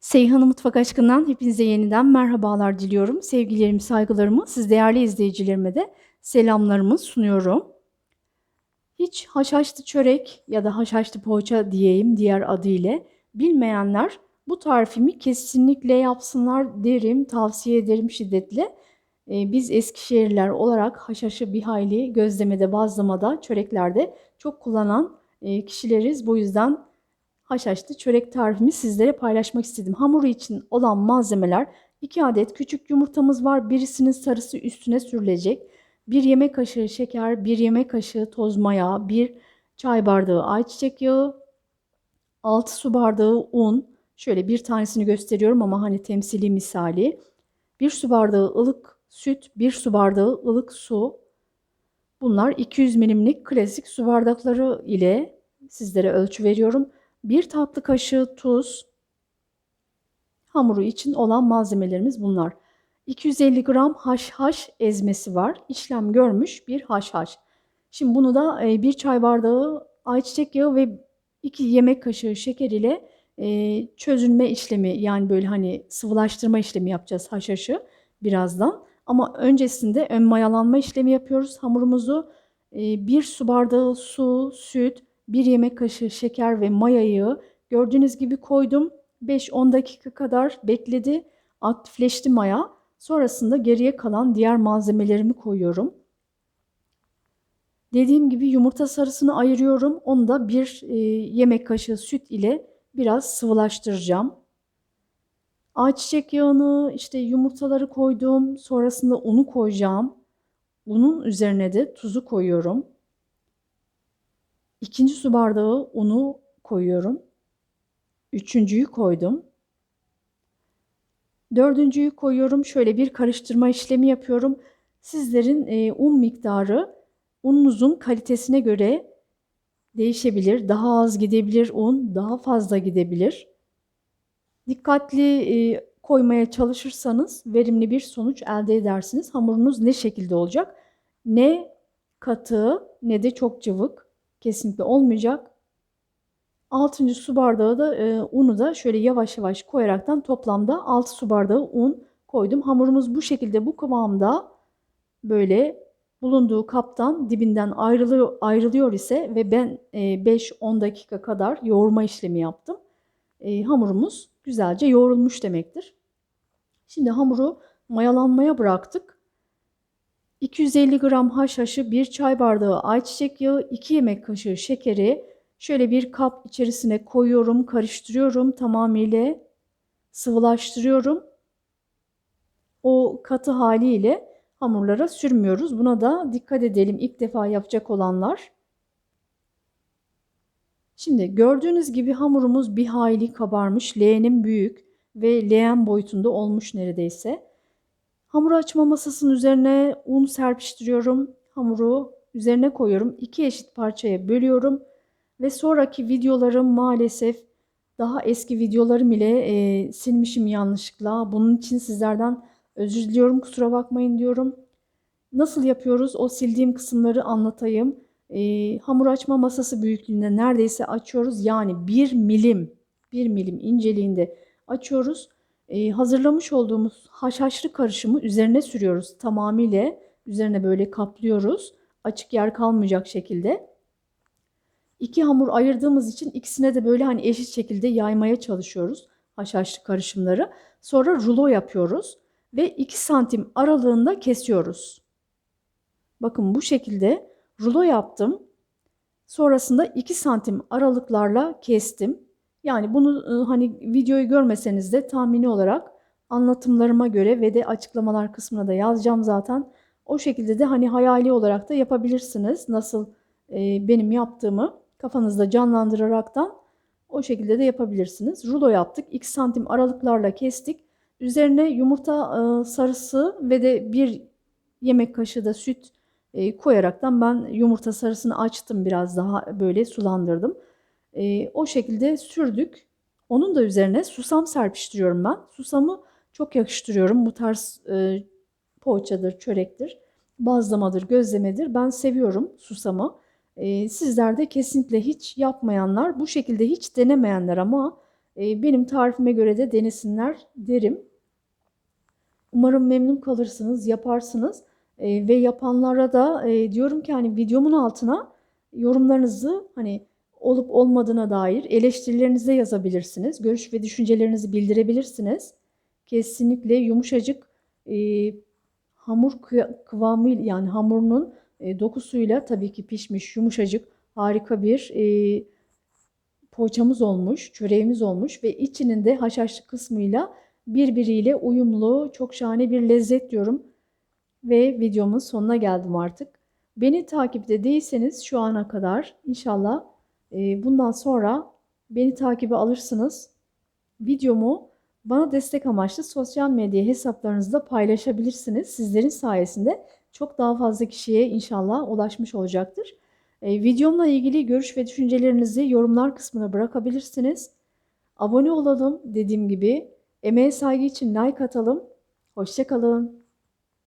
Seyhan'ın Mutfak Aşkı'ndan hepinize yeniden merhabalar diliyorum. Sevgilerimi, saygılarımı, siz değerli izleyicilerime de selamlarımı sunuyorum. Hiç haşhaşlı çörek ya da haşhaşlı poğaça diyeyim diğer adıyla bilmeyenler bu tarifimi kesinlikle yapsınlar derim, tavsiye ederim şiddetle. Ee, Biz Eskişehirliler olarak haşhaşı bir hayli gözlemede, bazlamada, çöreklerde çok kullanan e, kişileriz. Bu yüzden haşhaşlı çörek tarifimi sizlere paylaşmak istedim. Hamuru için olan malzemeler 2 adet küçük yumurtamız var. Birisinin sarısı üstüne sürülecek. 1 yemek kaşığı şeker, 1 yemek kaşığı toz maya, 1 çay bardağı ayçiçek yağı, 6 su bardağı un. Şöyle bir tanesini gösteriyorum ama hani temsili misali. 1 su bardağı ılık süt, 1 su bardağı ılık su. Bunlar 200 milimlik klasik su bardakları ile sizlere ölçü veriyorum. 1 tatlı kaşığı tuz. Hamuru için olan malzemelerimiz bunlar. 250 gram haşhaş ezmesi var. İşlem görmüş bir haşhaş. Şimdi bunu da e, bir çay bardağı ayçiçek yağı ve 2 yemek kaşığı şeker ile e, çözülme işlemi yani böyle hani sıvılaştırma işlemi yapacağız haşhaşı birazdan. Ama öncesinde ön mayalanma işlemi yapıyoruz. Hamurumuzu e, bir su bardağı su, süt, 1 yemek kaşığı şeker ve mayayı gördüğünüz gibi koydum. 5-10 dakika kadar bekledi. Aktifleşti maya. Sonrasında geriye kalan diğer malzemelerimi koyuyorum. Dediğim gibi yumurta sarısını ayırıyorum. Onu da bir e, yemek kaşığı süt ile biraz sıvılaştıracağım. Ayçiçek yağını işte yumurtaları koydum. Sonrasında unu koyacağım. Unun üzerine de tuzu koyuyorum. İkinci su bardağı unu koyuyorum. Üçüncüyü koydum. Dördüncüyü koyuyorum. Şöyle bir karıştırma işlemi yapıyorum. Sizlerin e, un miktarı ununuzun kalitesine göre değişebilir. Daha az gidebilir un, daha fazla gidebilir. Dikkatli e, koymaya çalışırsanız verimli bir sonuç elde edersiniz. Hamurunuz ne şekilde olacak? Ne katı ne de çok cıvık kesinlikle olmayacak. 6. su bardağı da e, unu da şöyle yavaş yavaş koyaraktan toplamda 6 su bardağı un koydum. Hamurumuz bu şekilde bu kıvamda böyle bulunduğu kaptan dibinden ayrılıyor, ayrılıyor ise ve ben e, 5-10 dakika kadar yoğurma işlemi yaptım. E, hamurumuz güzelce yoğrulmuş demektir. Şimdi hamuru mayalanmaya bıraktık. 250 gram haşhaşı, 1 çay bardağı ayçiçek yağı, 2 yemek kaşığı şekeri şöyle bir kap içerisine koyuyorum, karıştırıyorum tamamıyla sıvılaştırıyorum. O katı haliyle hamurlara sürmüyoruz. Buna da dikkat edelim ilk defa yapacak olanlar. Şimdi gördüğünüz gibi hamurumuz bir hayli kabarmış. Leğenim büyük ve leğen boyutunda olmuş neredeyse. Hamur açma masasının üzerine un serpiştiriyorum. Hamuru üzerine koyuyorum. İki eşit parçaya bölüyorum. Ve sonraki videolarım maalesef daha eski videolarım ile e, silmişim yanlışlıkla. Bunun için sizlerden özür diliyorum. Kusura bakmayın diyorum. Nasıl yapıyoruz? O sildiğim kısımları anlatayım. E, hamur açma masası büyüklüğünde neredeyse açıyoruz. Yani 1 milim, 1 milim inceliğinde açıyoruz e, hazırlamış olduğumuz haşhaşlı karışımı üzerine sürüyoruz. Tamamıyla üzerine böyle kaplıyoruz. Açık yer kalmayacak şekilde. İki hamur ayırdığımız için ikisine de böyle hani eşit şekilde yaymaya çalışıyoruz haşhaşlı karışımları. Sonra rulo yapıyoruz ve 2 santim aralığında kesiyoruz. Bakın bu şekilde rulo yaptım. Sonrasında 2 santim aralıklarla kestim. Yani bunu ıı, hani videoyu görmeseniz de tahmini olarak anlatımlarıma göre ve de açıklamalar kısmına da yazacağım zaten. O şekilde de hani hayali olarak da yapabilirsiniz. Nasıl e, benim yaptığımı kafanızda canlandıraraktan o şekilde de yapabilirsiniz. Rulo yaptık. 2 santim aralıklarla kestik. Üzerine yumurta e, sarısı ve de bir yemek kaşığı da süt e, koyaraktan ben yumurta sarısını açtım biraz daha böyle sulandırdım. E, o şekilde sürdük. Onun da üzerine susam serpiştiriyorum ben. Susamı çok yakıştırıyorum. Bu tarz e, poğaçadır, çörektir, bazlamadır, gözlemedir. Ben seviyorum susamı. E, sizler de kesinlikle hiç yapmayanlar, bu şekilde hiç denemeyenler ama e, benim tarifime göre de denesinler derim. Umarım memnun kalırsınız, yaparsınız. E, ve yapanlara da e, diyorum ki hani videomun altına yorumlarınızı hani olup olmadığına dair eleştirilerinizi yazabilirsiniz. Görüş ve düşüncelerinizi bildirebilirsiniz. Kesinlikle yumuşacık e, hamur kı- kıvamı yani hamurunun e, dokusuyla tabii ki pişmiş yumuşacık harika bir e, poğaçamız olmuş, çöreğimiz olmuş ve içinin de haşhaşlı kısmıyla birbiriyle uyumlu çok şahane bir lezzet diyorum. Ve videomun sonuna geldim artık. Beni takipte değilseniz şu ana kadar inşallah bundan sonra beni takibe alırsınız. Videomu bana destek amaçlı sosyal medya hesaplarınızda paylaşabilirsiniz. Sizlerin sayesinde çok daha fazla kişiye inşallah ulaşmış olacaktır. Videomla ilgili görüş ve düşüncelerinizi yorumlar kısmına bırakabilirsiniz. Abone olalım dediğim gibi. Emeğe saygı için like atalım. Hoşçakalın.